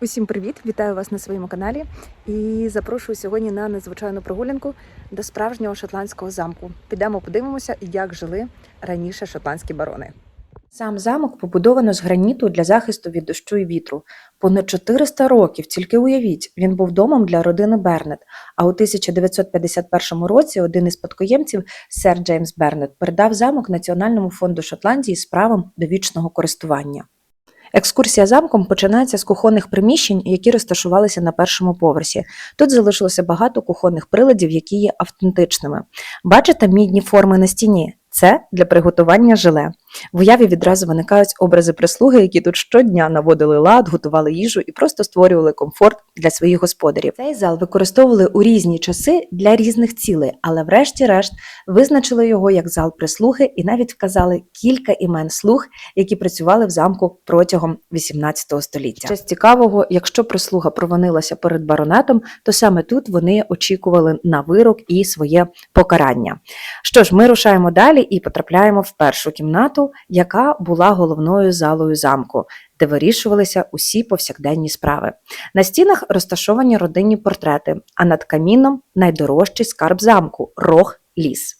Усім привіт! Вітаю вас на своєму каналі і запрошую сьогодні на незвичайну прогулянку до справжнього шотландського замку. Підемо подивимося, як жили раніше шотландські барони. Сам замок побудовано з граніту для захисту від дощу і вітру. Понад 400 років, тільки уявіть, він був домом для родини Бернет. А у 1951 році один із спадкоємців, сер Джеймс Бернет, передав замок Національному фонду Шотландії з правом до вічного користування. Екскурсія замком починається з кухонних приміщень, які розташувалися на першому поверсі. Тут залишилося багато кухонних приладів, які є автентичними. Бачите мідні форми на стіні? Це для приготування желе. В уяві відразу виникають образи прислуги, які тут щодня наводили лад, готували їжу і просто створювали комфорт для своїх господарів. Цей зал використовували у різні часи для різних цілей, але врешті-решт визначили його як зал прислуги і навіть вказали кілька імен слуг, які працювали в замку протягом 18 століття. Ще цікавого, якщо прислуга провинилася перед баронетом, то саме тут вони очікували на вирок і своє покарання. Що ж, ми рушаємо далі і потрапляємо в першу кімнату, яка була головною залою замку, де вирішувалися усі повсякденні справи. На стінах розташовані родинні портрети, а над каміном найдорожчий скарб замку рог ліс.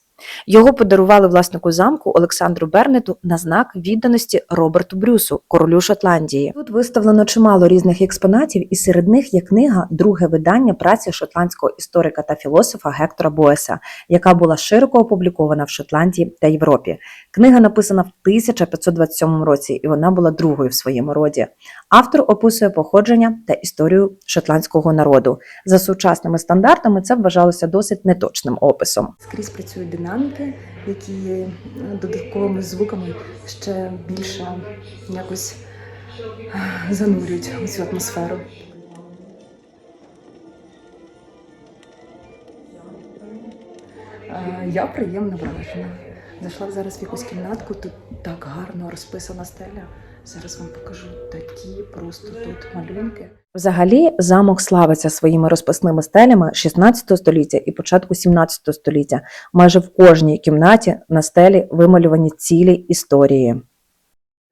Його подарували власнику замку Олександру Бернету на знак відданості Роберту Брюсу, королю Шотландії. Тут виставлено чимало різних експонатів, і серед них є книга Друге видання праці шотландського історика та філософа Гектора Боеса, яка була широко опублікована в Шотландії та Європі. Книга написана в 1527 році, і вона була другою в своєму роді. Автор описує походження та історію шотландського народу. За сучасними стандартами це вважалося досить неточним описом. Скрізь працюють динаміки, які е, додатковими звуками ще більше якось е, занурюють у цю атмосферу. Е, Я приємно вражена. Зайшла зараз в якусь кімнатку, тут так гарно розписана стеля. Зараз вам покажу такі просто тут малюнки. Взагалі, замок славиться своїми розписними стелями 16 століття і початку 17 століття. Майже в кожній кімнаті на стелі вималювані цілі історії.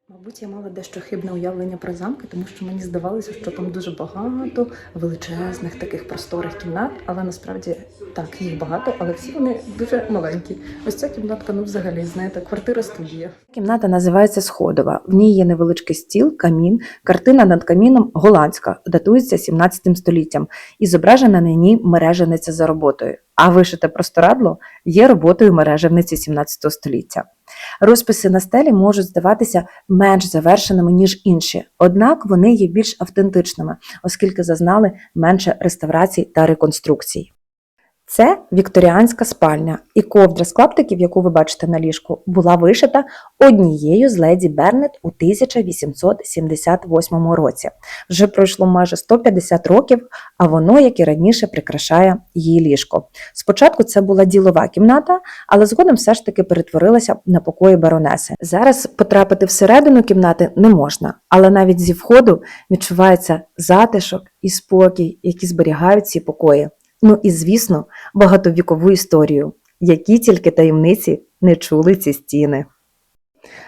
Мабуть, я мала дещо хибне уявлення про замки, тому що мені здавалося, що там дуже багато величезних таких просторих кімнат, але насправді так, їх багато, але всі вони дуже маленькі. Ось ця кімнатка, ну взагалі, знаєте, квартира студія. Кімната називається Сходова. В ній є невеличкий стіл, камін. Картина над каміном голландська, датується 17 століттям, і зображена на ній мережениця за роботою. А вишите просторадло є роботою мережевниці 17 століття. Розписи на стелі можуть здаватися менш завершеними, ніж інші, однак вони є більш автентичними, оскільки зазнали менше реставрацій та реконструкцій. Це вікторіанська спальня, і ковдра з клаптиків, яку ви бачите на ліжку, була вишита однією з леді Бернет у 1878 році. Вже пройшло майже 150 років, а воно, як і раніше, прикрашає її ліжко. Спочатку це була ділова кімната, але згодом все ж таки перетворилася на покої баронеси. Зараз потрапити всередину кімнати не можна, але навіть зі входу відчувається затишок і спокій, які зберігають ці покої. Ну і звісно, багатовікову історію, які тільки таємниці не чули ці стіни.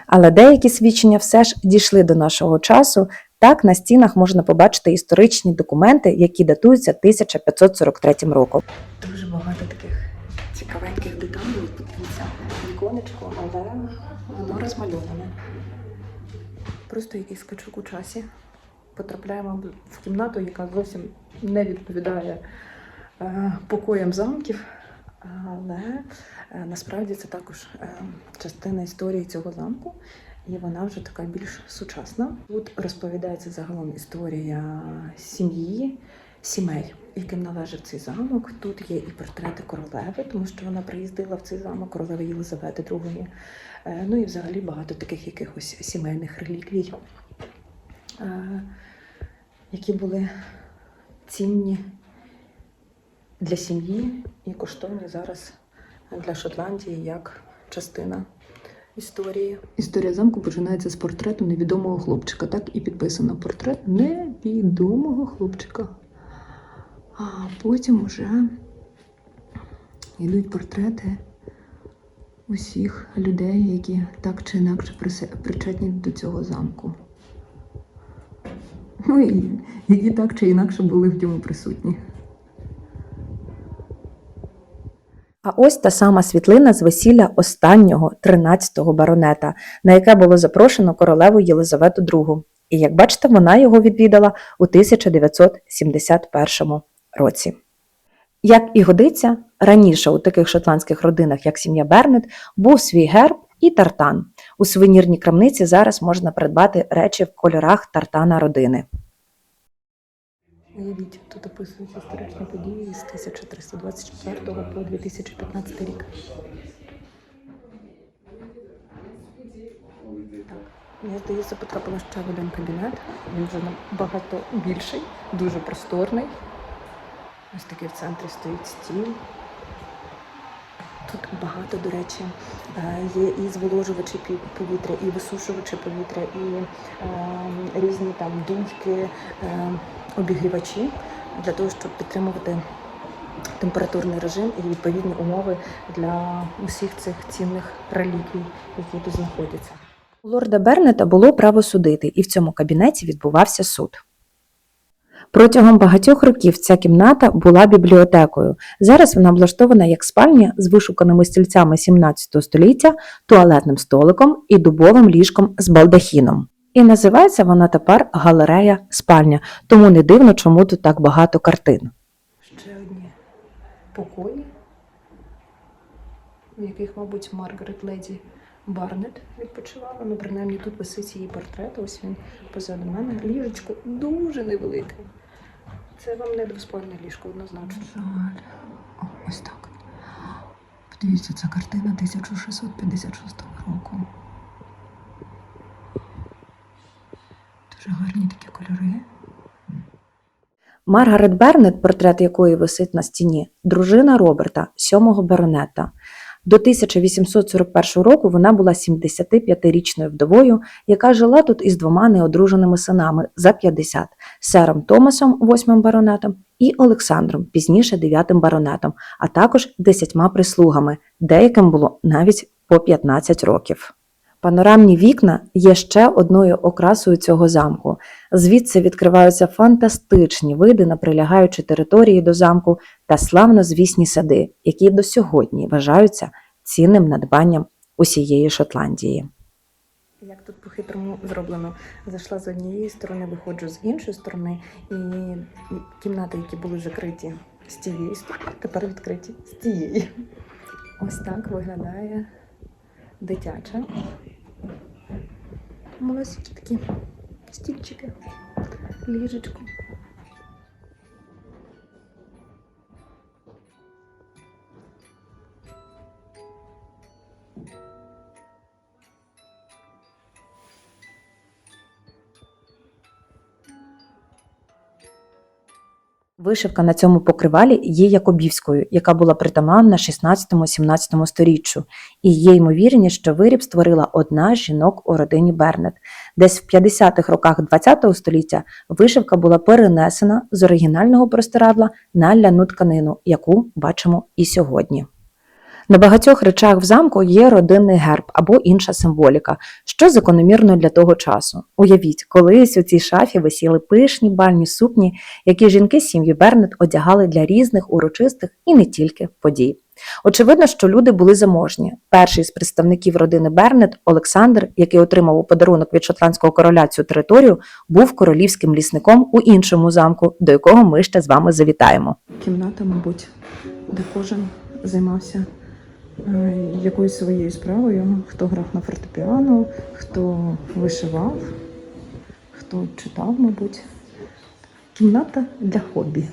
Але деякі свідчення все ж дійшли до нашого часу. Так, на стінах можна побачити історичні документи, які датуються 1543 роком. Дуже багато таких цікавеньких деталей. Подивіться, віконечко, але воно розмальоване. Просто якийсь скачок у часі. Потрапляємо в кімнату, яка зовсім не відповідає е, покоям замків, але е, насправді це також е, частина історії цього замку, і вона вже така більш сучасна. Тут розповідається загалом історія сім'ї, сімей, яким належав цей замок. Тут є і портрети королеви, тому що вона приїздила в цей замок королеви Єлизавети II. Ну і взагалі багато таких якихось сімейних реліквій, які були цінні для сім'ї і коштовні зараз для Шотландії як частина історії. Історія замку починається з портрету невідомого хлопчика. Так і підписано портрет невідомого хлопчика. А потім вже йдуть портрети усіх людей, які так чи інакше причетні до цього замку. ну і які так чи інакше були в ньому присутні. А ось та сама світлина з весілля останнього 13-го баронета, на яке було запрошено королеву Єлизавету II. І як бачите, вона його відвідала у 1971 році. Як і годиться, раніше у таких шотландських родинах, як сім'я Бернет, був свій герб і тартан. У сувенірній крамниці зараз можна придбати речі в кольорах тартана родини. Уявіть, тут описують історичні події з 1324 по 2015 рік. Так, мені здається, потрапила ще в один кабінет. Він вже набагато більший, дуже просторний. Ось такий в центрі стоїть стіл. Тут багато, до речі, е, є і зволожувачі повітря, і висушувачі повітря, і е, різні там дудьки, е, обігрівачі для того, щоб підтримувати температурний режим і відповідні умови для усіх цих цінних реліквій, які тут знаходяться. У лорда Бернета було право судити, і в цьому кабінеті відбувався суд. Протягом багатьох років ця кімната була бібліотекою. Зараз вона облаштована як спальня з вишуканими стільцями 17 століття, туалетним столиком і дубовим ліжком з балдахіном. І називається вона тепер галерея спальня, тому не дивно, чому тут так багато картин. Ще одні покої, в яких, мабуть, Маргарет Леді Барнет відпочивала. Ну, принаймні тут висить її портрет. Ось він позаду мене. Ліжечко дуже невелике. Це вам не двоспальне ліжко, однозначно. Жаль. О, ось так. Подивіться, це картина 1656 року. Дуже гарні такі кольори. Маргарет Бернет, портрет якої висить на стіні, дружина Роберта, сьомого баронета. До 1841 року вона була 75-річною вдовою, яка жила тут із двома неодруженими синами за 50 – сером Томасом, восьмим баронетом, і Олександром, пізніше дев'ятим баронетом, а також десятьма прислугами, деяким було навіть по 15 років. Панорамні вікна є ще одною окрасою цього замку. Звідси відкриваються фантастичні види на прилягаючі території до замку та славнозвісні сади, які до сьогодні вважаються цінним надбанням усієї Шотландії. Як тут по-хитрому зроблено? Зайшла з однієї сторони, виходжу з іншої сторони, і кімнати, які були закриті з тієї сторони, тепер відкриті з тієї. Ось так виглядає дитяча. Малесенькі такі стільчики, ліжечко. Вишивка на цьому покривалі є якобівською, яка була притаманна 16-17 сторіччю, і є ймовірність, що виріб створила одна з жінок у родині Бернет. Десь в 50-х роках ХХ століття вишивка була перенесена з оригінального простирадла на ляну тканину, яку бачимо і сьогодні. На багатьох речах в замку є родинний герб або інша символіка, що закономірно для того часу. Уявіть, колись у цій шафі висіли пишні бальні сукні, які жінки сім'ї Бернет одягали для різних урочистих і не тільки подій. Очевидно, що люди були заможні. Перший з представників родини Бернет, Олександр, який отримав у подарунок від шотландського короля цю територію, був королівським лісником у іншому замку, до якого ми ще з вами завітаємо. Кімната, мабуть, де кожен займався якоюсь своєю справою. Хто грав на фортепіано, хто вишивав, хто читав, мабуть. Кімната для хобі.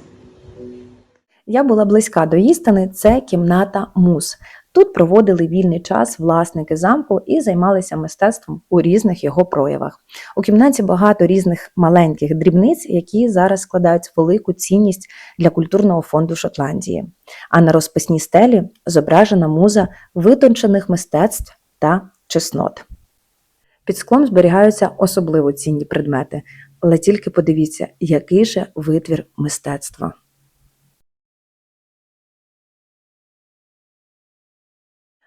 Я була близька до істини, це кімната мус. Тут проводили вільний час власники замку і займалися мистецтвом у різних його проявах. У кімнаті багато різних маленьких дрібниць, які зараз складають велику цінність для культурного фонду Шотландії. А на розписній стелі зображена муза витончених мистецтв та чеснот. Під склом зберігаються особливо цінні предмети, але тільки подивіться, який же витвір мистецтва.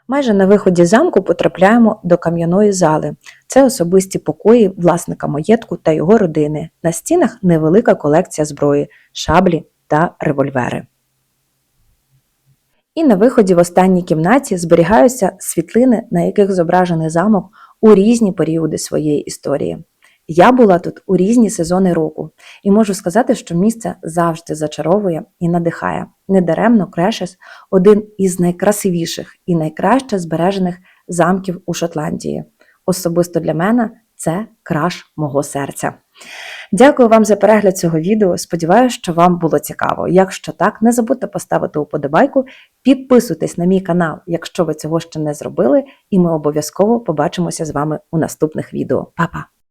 Майже на виході замку потрапляємо до кам'яної зали. Це особисті покої власника маєтку та його родини. На стінах невелика колекція зброї, шаблі та револьвери. І на виході в останній кімнаті зберігаються світлини, на яких зображений замок у різні періоди своєї історії. Я була тут у різні сезони року і можу сказати, що місце завжди зачаровує і надихає. Недаремно Крешес один із найкрасивіших і найкраще збережених замків у Шотландії. Особисто для мене це краш мого серця. Дякую вам за перегляд цього відео. Сподіваюся, що вам було цікаво. Якщо так, не забудьте поставити уподобайку, підписуйтесь на мій канал, якщо ви цього ще не зробили, і ми обов'язково побачимося з вами у наступних відео. Па-па!